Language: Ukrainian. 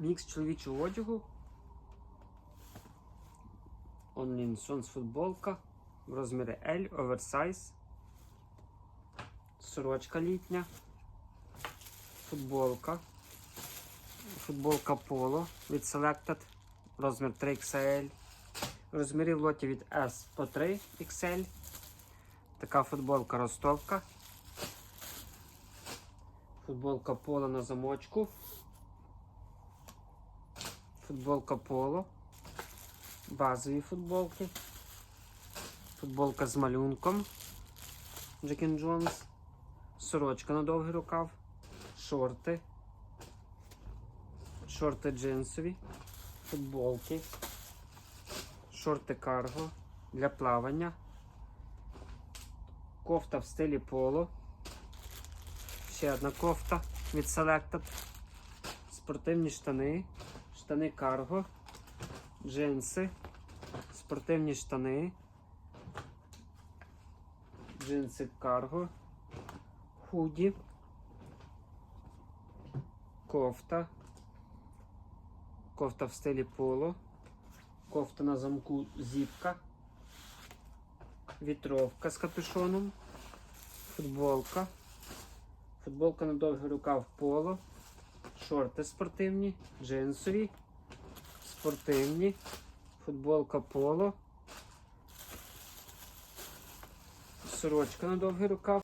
Мікс чоловічого одягу. Онлінсонс футболка в розмірі L, оверсайз. Сорочка літня. Футболка. Футболка Polo від Selected. Розмір 3XL. Розміри в лоті від S по 3 XL. Така футболка ростовка. Футболка Polo на замочку. Футболка Polo. Базові футболки. Футболка з малюнком. Джекін Джонс. Сорочка на довгий рукав. Шорти. Шорти джинсові. Футболки. Шорти карго для плавання. Кофта в стилі поло. Ще одна кофта від Selected. Спортивні штани. Штани карго. Джинси. Спортивні штани. Джинси карго. Худі. Кофта. Кофта в стилі поло. Кофта на замку зіпка. Вітровка з капюшоном. Футболка. Футболка на довгий рукав поло. Шорти спортивні, джинсові, спортивні, футболка поло. Сорочка на довгий рукав.